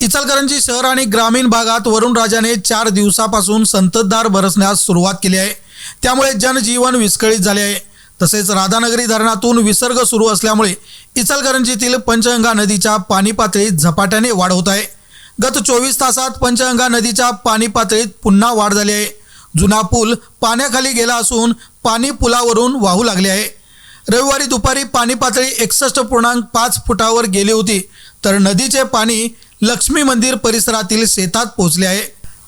इचलकरंजी शहर आणि ग्रामीण भागात वरुण राजाने चार दिवसापासून संततधार बरसण्यास सुरुवात केली आहे. त्यामुळे जनजीवन विस्कळीत झाले आहे. तसेच राधानगरी धरणातून विसर्ग सुरू असल्यामुळे इचलकरंजीतील पंचगंगा नदीच्या पाणी पातळीत झपाट्याने वाढ होत आहे. गत चोवीस तासात पंचगंगा नदीच्या पाणी पातळीत पुन्हा वाढ झाली आहे. जुना पूल पाण्याखाली गेला असून पाणी पुलावरून वाहू लागले आहे. रविवारी दुपारी पाणी पातळी एकसष्ट पूर्णांक पाच फुटावर गेली होती तर नदीचे पाणी लक्ष्मी मंदिर परिसरातील शेतात पोहोचले आहे.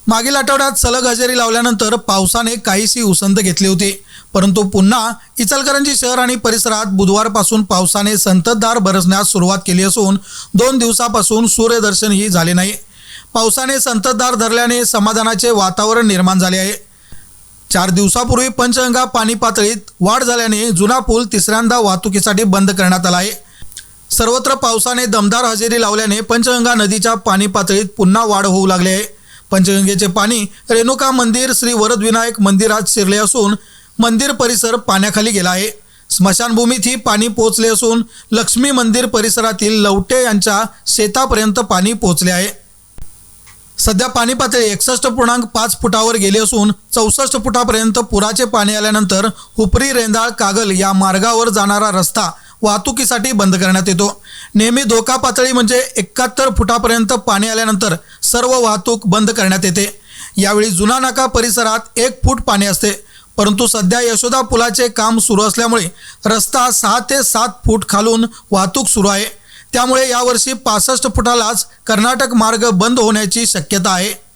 मागील आठवड्यात सलग हजेरी लावल्यानंतर पावसाने काहीशी उसंत घेतली होती. परंतु पुन्हा इचलकरंजी शहर आणि परिसरात बुधवारपासून पावसाने संततधार बरसण्यास सुरुवात केली असून दोन दिवसापासून सूर्यदर्शनही झाले नाही. पावसाने संततधार धरल्याने समाधानाचे वातावरण निर्माण झाले आहे. चार दिवसापूर्वी पंचगंगा पाणी पातळीत वाढ झाल्याने जुना पूल तिसऱ्यांदा वाहतुकीसाठी बंद करण्यात आला आहे. सर्वत्र पावसाने दमदार हजेरी लावल्याने पंचगंगा नदीच्या पाणी पातळीत पुन्हा वाढ होऊ लागली आहे. पंचगंगेचे पाणी रेणुका मंदिर श्री वरदविनायक मंदिरात शिरले असून मंदिर परिसर पाण्याखाली गेला आहे. स्मशानभूमीत ही पाणी पोहोचले असून लक्ष्मी मंदिर परिसरातील लवटे यांच्या शेतापर्यंत पाणी पोहोचले आहे. सध्या पाणी पातळी एकसष्ट पूर्णांक पाच फुटावर गेली असून चौसष्ट फुटापर्यंत पुराचे पाणी आल्यानंतर हुपरी रेंदाळ कागल या मार्गावर जाणारा रस्ता वाहतुकीसाठी बंद करण्यात येतो. नेहमी धोका पातळी म्हणजे एकाहत्तर फुटापर्यंत पाणी आल्यानंतर सर्व वाहतूक बंद करण्यात येते. यावेळी जुना नाका परिसरात एक फूट पाणी असते. परंतु सध्या यशोदा पुलाचे काम सुरू असल्यामुळे रस्ता सहा ते सात फूट खालून वाहतूक सुरू आहे. त्यामुळे यावर्षी पासष्ट फुटालाच कर्नाटक मार्ग बंद होण्याची शक्यता आहे.